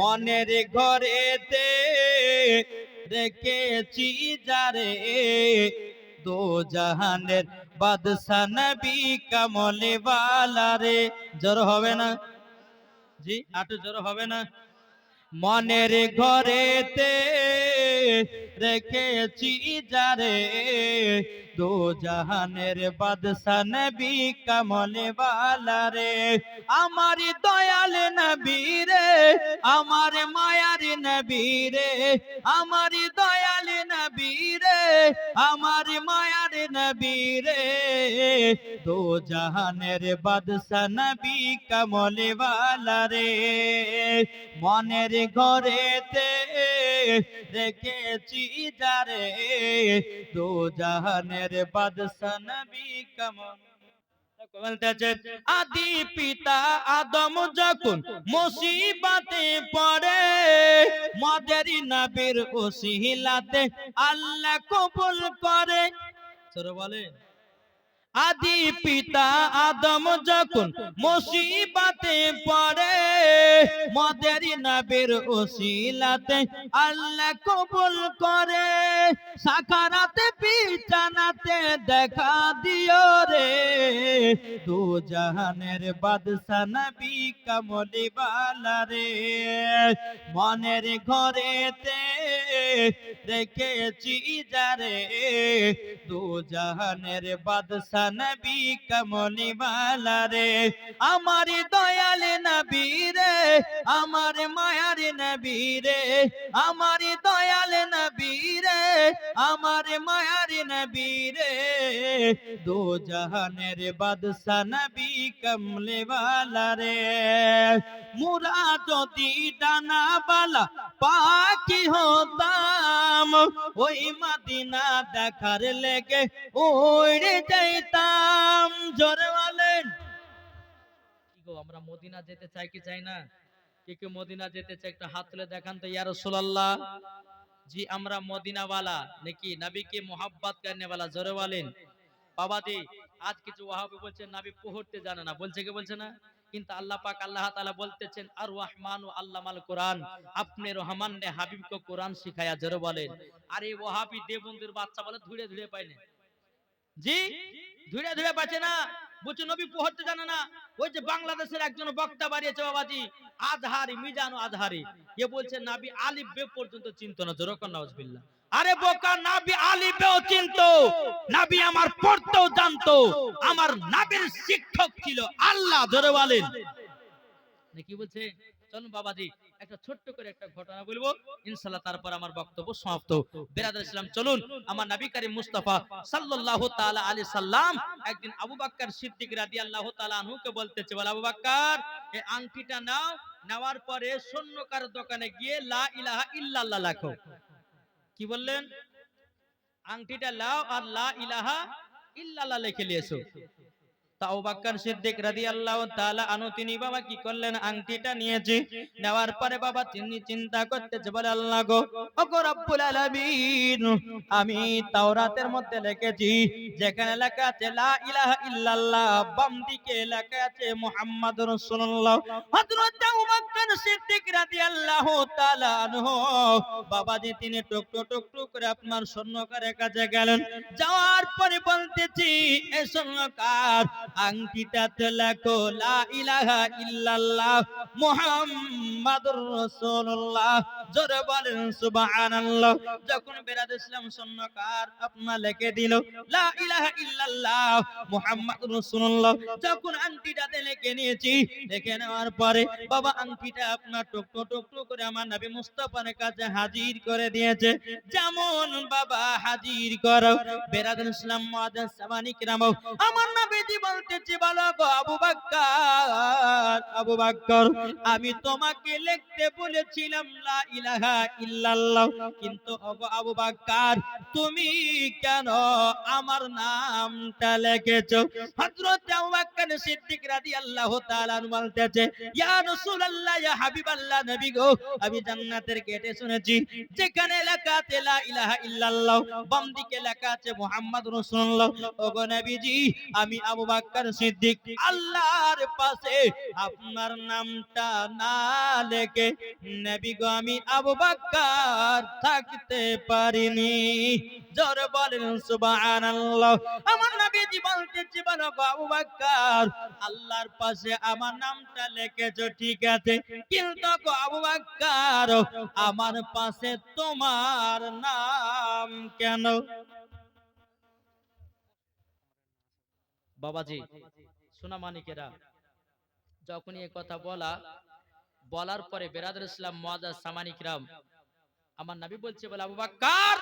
মনের ঘরেতে রেখেছি যারে দো জাহানের বাদশা নবী কামলে বালা রে জ্বর হবে না? জি, আটু জ্বর হবে না? মনের ঘরেতে রেখেছি যারে দো জাহানের বাদশা নবী কমলে বালা রে আমার দয়াল নবী রে আমার মায়ার নবী রে আমার আমার মায়ার নবী রে। দো জাহানের বাদশা নবী কামলে বালা রে। মনের ঘরেতে রেখেছি যারে। দো জাহানের বাদশা নবী কামল আদি পিতা আদম যখন মুসিবাতে পড়ে মদের নবীর ওসিলাতে আল্লাহ কবুল করে। বলে আদি পিতা আদম যখন মুসিবতে পড়ে, মদের নবীর ওসিলাতে আল্লাহ কবুল করে। সাকারাতে পিছানাতে দেখা দিও রে। দু জাহানের বাদশা নবী কমলি বালা রে। মনের ঘরেতে রেখেছি যারে। দু জাহানের বাদশা নবী কমলি বালা রে? আমার দয়াল নবী রে, আমার মায়ার নবী রে, আমার দয়াল নবী রে আমার মায়ার নবী রে দো জাহানের বাদশা নবী কমলে বালা রে। মুরা যদি ডানা বালা পাখি হতাম, ওই মাদিনা দেখার লেগে উড়ে যাইতাম। জোরে বলেন। আমরা মদিনা যেতে চাই কি চাই না? কে কে মদিনা যেতে চাই একটা হাত তুলে দেখান তো, ইয়া রাসূলুল্লাহ। জি, আমরা মদিনাওয়ালা, নাকি নাবিকে মোহাব্বত কারণেওয়ালা জোরে বলেন। বাবাজি, আজ কিছু ওয়াহাবি বলছেন, নাবি পড়তে জানে না, বলছে কি বলছে না? কিন্তু আল্লাহ পাক আল্লাহ তাআলা বলতেছেন, আর রহমান ও আল্লামাল কোরআন, আপনি রহমান নে হাবিব কো কোরআন শিখায়া জোরে বলেন। আর এই ওয়াহাবি দেবন্দির বাচ্চা বলে ধুইড়ে ধুইড়ে পায় না। জি ধুইড়ে ধুইড়ে পাচ্ছে না। বলছে, নবী পড়তে জানে না। ওই যে বাংলাদেশের একজন বক্তা বাড়িয়েছে বাবাজি, আজহারি, মিজান আজহারি। এ বলছে, নাবি আলিফ বে পর্যন্ত চিন্তা না জোরকন নাউজবিল্লাহ আরে বোকা, নাবি আলিফেও চিনতো। নাবি আমার পড়তেও জানতো। আমার নাবির শিক্ষক ছিল আল্লাহ, ধরে বলেন। কি বলছে চলুন বাবাজি, একটা ছোট্ট করে একটা ঘটনা বলব। ইনশাআল্লাহ তারপর আমার বক্তব্য সমাপ্ত। বেরাদার ইসলাম, চলুন, আমার নবী মুস্তাফা সাল্লাল্লাহু তাআলা আলাইহি সাল্লাম একদিন আবু বকর সিদ্দিক রাদিয়াল্লাহু তাআলা আনহুকে বলতেছে, বলে, আবু বকর এই আংটিটা নাও। নেওয়ার পরে স্বর্ণকার দোকানে গিয়ে, লা ইলাহা ইল্লাল্লাহ লেখো। কি বললেন? আংটিটা লাও আর লা ইলাহা ইল্লাল্লাহ লিখে নিয়েছো সিদ্দিক আনহু, তিনি, বাবা তিনি আল্লাহ আমি তাওরাতের মধ্যে যেখানে লেখা আছে করে আপনার স্বর্ণকারের কাছে গেলেন। যাওয়ার পরে বলতেছি, এ স্বর্ণকার যখন নিয়েছি নেওয়ার পরে বাবা আপনার টুক টুক টুক টুক করে আমার নবী কাছে হাজির করে দিয়েছে। যেমন, বাবা, হাজির করো। বেরাদ ইসলাম আমার নবীজি বলতেছি বলো গো আবু বাক্কার, আবু বাক্কর, আমি তোমাকে লিখতে বলেছিলাম, লা ইলাহা ইল্লাল্লাহ। কিন্তু আবু বাক্কার, তুমি কেন আমার নামটা লিখেছো? হযরত আবু সিদ্দিক রাদিয়াল্লাহু তাআলা বলতেছে, ইয়া রাসূলুল্লাহ, ইয়া হাবিবাল্লাহ, নবী গো, আমি জান্নাতের গেটে শুনেছি, যেখানে লেখা আছে, লা ইলাহা ইল্লাল্লাহ, বাম দিকে লেখা আছে মুহাম্মদ রাসূলুল্লাহ। ওগো নবীজি, আমি আবু বকর সিদ্দিক আল্লাহর পাশে আপনার নামটা না আমি আবু থাকতে পারিনি। জোর বলেন আমার নবীজি গো আবু আল্লাহর পাশে আমার নামটা লিখেছো, ঠিক আছে। কিন্তু গো আবু বকর আমার পাশে তোমার নাম কেন? বাবাজি সোনা মানিকেরা, যখনই এ কথা বলা, বলার পরে বেরাদুল ইসলাম মুআজ্জাজ সামানিকরাম আমার নবী বলছে, বলে, আবু বকর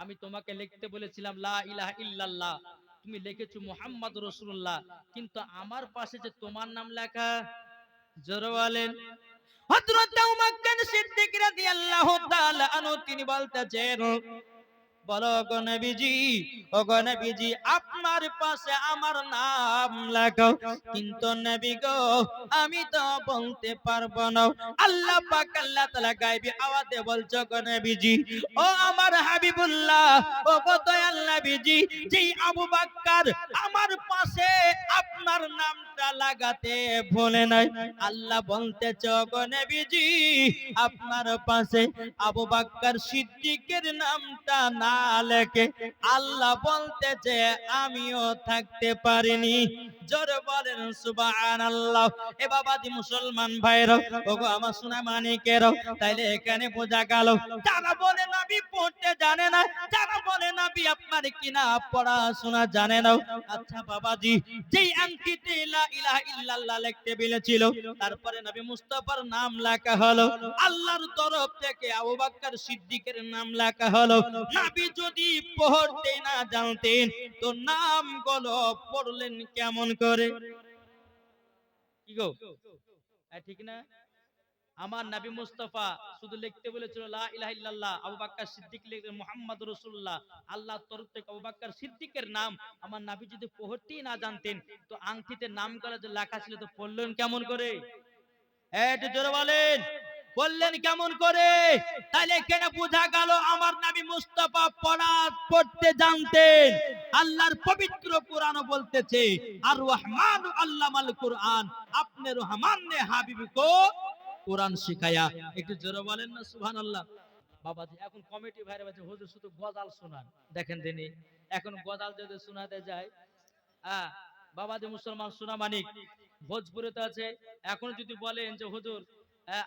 আমি তোমাকে লিখতে বলেছিলাম, লা ইলাহা ইল্লাল্লাহ, তুমি লিখেছো মুহাম্মদ রাসূলুল্লাহ, কিন্তু আমার পাশে যে তোমার নাম লেখা, জোরে বলেন। হযরত বকর সিদ্দিক রাদিয়াল্লাহু তাআলা আনহু, তিনি বলতেছেন বলো ও আপনার পাশে আমার নাম কিন্তু গো, আমি তো বলতে পারব না। আল্লাহ পাক আল্লাহ আওয়াজে বলছো ও আমার হাবিবুল্লাহ, ও যেই আবু আমার পাশে আপনার নামটা লাগাতে ভুলে নাই। আল্লাহ বলতেছ গো নবীজি, আপনার পাশে আবু বকর সিদ্দিকের নামটা না লেখে আল্লাহ বলতেছে আমিও থাকতে পারিনি। জোর বলেন, সুবহানাল্লাহ। এ বাবাজি মুসলমান ভাইরা ওগো আমার সোনা মানিকেরও তাইলে এখানে বোঝা গেল, যারা বলে নবী পড়তে জানে না, যারা বলে নবী আপনার কিনা পড়াশোনা জানে না। আচ্ছা বাবাজি, যেই আংটিতে লা ইল্লাল্লাহ লিখতে বলেছিল, তারপরে নবী মুস্তাফার নাম লেখা হলো, আল্লাহর তরফ থেকে আবু বকর সিদ্দিকের নাম লেখা হলো, নবী যদি পড়তে না জানতেন, তো নামগুলো পড়লেন কেমন করে? কি গো? ঠিক না? আমার নবী মুস্তাফা শুধু লিখতে বলেছিল, লা ইলাহা ইল্লাল্লাহ আবু বকর সিদ্দিক মুহাম্মদ রাসূলুল্লাহ আল্লাহর তরফ থেকে আবু বকর সিদ্দিকের নাম। আমার নবী যদি পড়তেই না জানতেন, তো আংটিতে নামগুলো যে লেখা ছিল, তো পড়লেন কেমন করে? একটু জোরে বলেন। বললেন, কেমন করে? তাহলে কেন বোঝা গেল আমার নবী মুস্তাফা পড়া পড়তে জানতেন। আল্লাহর পবিত্র কোরআন বলতেছে, আর রহমান আল্লামাল কোরআন। আপনি রহমান ने হাবিব को কোরআন শিখায়া একটু জোরে বলেন না, সুবহানাল্লাহ। বাবাজি, এখন কমিটি ভাইরা বলছে, হুজুর, শুধু গজাল শোনান। দেখেন দিনই এখন গজাল যদি শোনাতে যায় হ্যাঁ বাবাজি মুসলমান সোনা মানিক। ভোজপুরে তো আছে, এখন যদি বলেন যে, হুজুর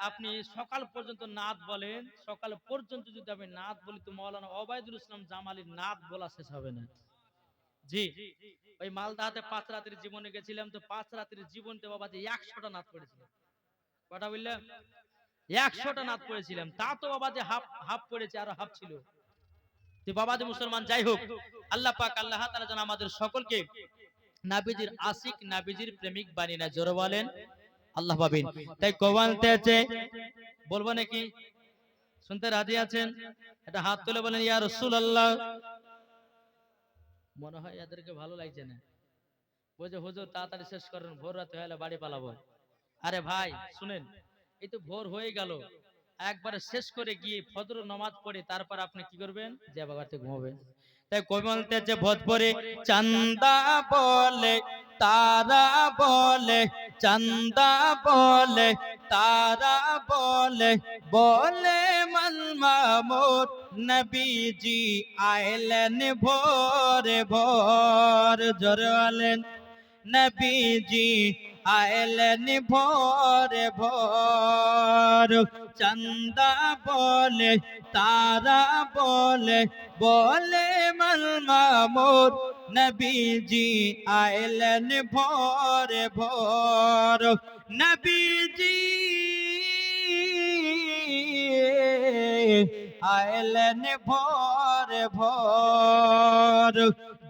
আপনি সকাল পর্যন্ত নাদ বলেন, সকাল পর্যন্ত যদি আমি নাদ বলি তো মৌলানা ওবায়দুল ইসলাম জামালির নাদ বলা শেষ হবে না। জি, ওই মালদাতে পাঁচ রাতের জীবনে গেছিলাম তো পাঁচ রাতের জীবনতে বাবা যে একশোটা নাদ পড়েছিলাম কটা বললাম একশোটা নাদ পড়েছিলাম, তা তো বাবা যে হাফ হাফ পড়েছে, আরও হাফ ছিল। বাবা মুসলমান, যাই হোক, আল্লাহ পাক, আল্লাহ তাআলা যেন আমাদের সকলকে নাবিজির আশিক, নাবিজির প্রেমিক বানিয়ে না জোরে বলেন। আল্লাহ পাবেন। তাই কোবালতে আছে বলব নাকি? শুনতে রাজি আছেন? এটা হাত তুলে বলেন, ইয়া রাসূলুল্লাহ। মনে হয় এদেরকে ভালো লাগছে না। বলছে হুজুর, তাড়াতাড়ি শেষ করেন, ভোর রাতে হলে বাড়ি পালাবো। আরে ভাই, শুনেন, এই তো ভোর হয়ে গেল। একবারে শেষ করে গিয়ে ফজর নামাজ পড়ে, তারপর আপনি কি করবেন? যে বাগাতে ঘুমাবেন। তাই কবি বলতেছে ভোজপুরে চান্দা বলে, তারা বলে চান্দা বলে, তারা বলে বলে মন মামুর নবীজি আইলেন ভোরে ভোর, জোরে বলেন, নবীজি আইলেন ভোরে ভোর। চন্দা বলে, তারা বলে বলে মন মামুর নবীজি আইলেন ভোরে ভোর নবীজি आयलन भोर भोर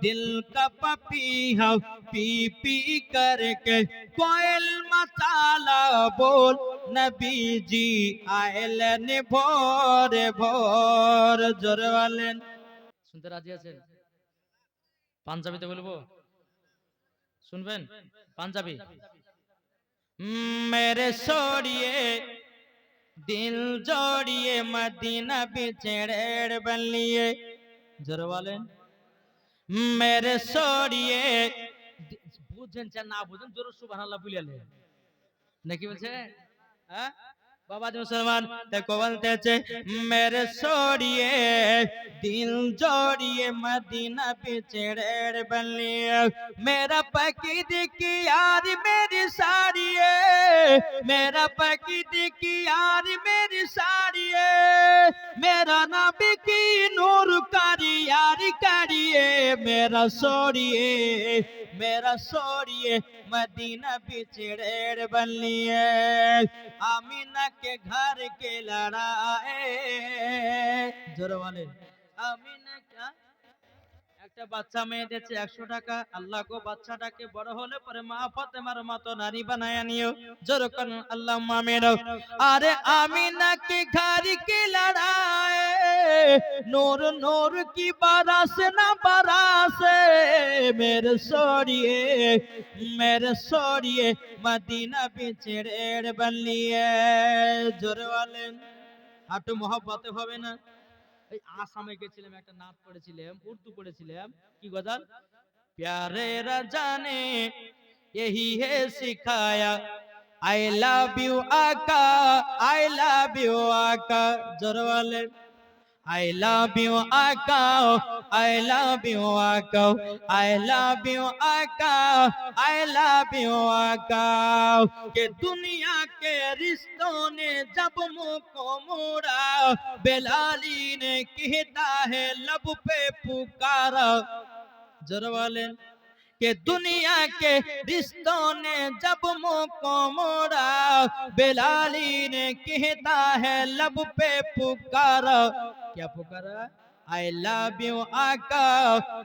दिल का पपीहा पी पी करके कोयल मसाला बोल नबी जी आयलन भोर भोर जोर वालेन শুনতে রাজি আছেন পাঞ্জাবিতে বলব? শুনবেন? পাঞ্জাবি। মেরে সরিয়ে, দিল জড়িয়ে মদিনা বিছেড়ের বলিয়ে। জোর বলেন। মেরে সরিয়ে বুঝেন না বুঝেন, জোর সুবহানাল্লাহ বলিয়ালে নাকি বলছে? হ্যাঁ? বাবা जी मुसलमान देखो বলতেছে मेरे सोड़िए दिल जोड़िए मदीना पिछड़ेर बलिए मेरा पकीद की यार मेरी साड़ी है मेरा पकीद की यार मेरी साड़ी है मेरा नबी की नूर कारी करिए, मेरा सोरिए मेरा सोरिए, मदीना बिछड़ेड़ बनिए अमीना के घर के लड़ाए। ज़ोर वाले अमीना क्या একটা বাচ্চা মেয়ে দিয়েছে, একশো টাকা। আল্লাহ গো, বাচ্চাটাকে বড় হলে পরে মা ফতেমার মতো নারী বানায় নিও। জোর যেরকম আল্লাহ মামের আরে আমি নাকি ঘাড়ি কি লড়ায়? নোর নোর কি বারাস না বারাস? মের সরিয়ে মের সরিয়ে মদিনা বিছেড়ে বলিয়ে জোর বলেন, হাঁটু মহব্বতে হবে না। এই আসামে গেছিলাম একটা নাচ পড়েছিলাম উর্দু পড়েছিলাম কি গজাল প্যারে রাজানে यही है सिखाया आई लव यू आका आई लव यू आका जोर वाले I love you आका I love you आका I love you आका I love you आका के दुनिया के रिश्तों ने जब मुंह को मोड़ा बेलाली ने कहता है लब पे पुकारा जरा वाले के दुनिया के रिश्तों ने जब मुंह को मोड़ा बेलाली ने कहता है लब पे पुकारा क्या पुकारा आई लव यू आका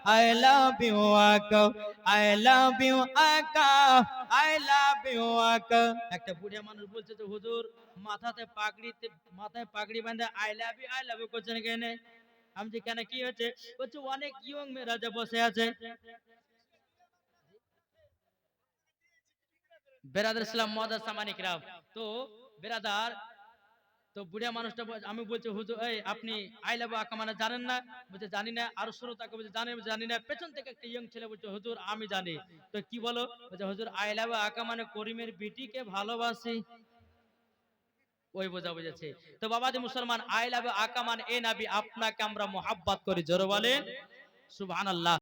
आई लव यू आका आई लव यू आका आई लव यू आका একটা বুড়িয়া মানুষ বলছে যে হুজুর মাথাতে পাগড়িতে মাথায় পাগড়ি বাঁধে I love you I love you করছেন কেন আমি যে কেন কি হচ্ছে বলছে অনেক ইয়ং মেয়েরা যে বসে আছে সামানিক রাম তো বেরাদার, তো বুড়িয়া মানুষটা আমি বলছি, হুজুর, এই আপনি আই লাভ মানে জানেন না? বলছে, জানি না। আর শ্রোতাকে বলছে জানি না। পেছন থেকে একটা ইয়ং ছেলে বলছে, হুজুর, আমি জানি। তো কি বলো? বলছে, হুজুর আই লাভ আকা মানে করিমের বিটিকে ভালোবাসি। ওই বোঝা বুঝেছে। তো বাবাজি মুসলমান আই লাভ আকা মানে এ নাবি, আপনাকে আমরা মোহাব্বত করি। জোরে বলেন। সুবহানাল্লাহ।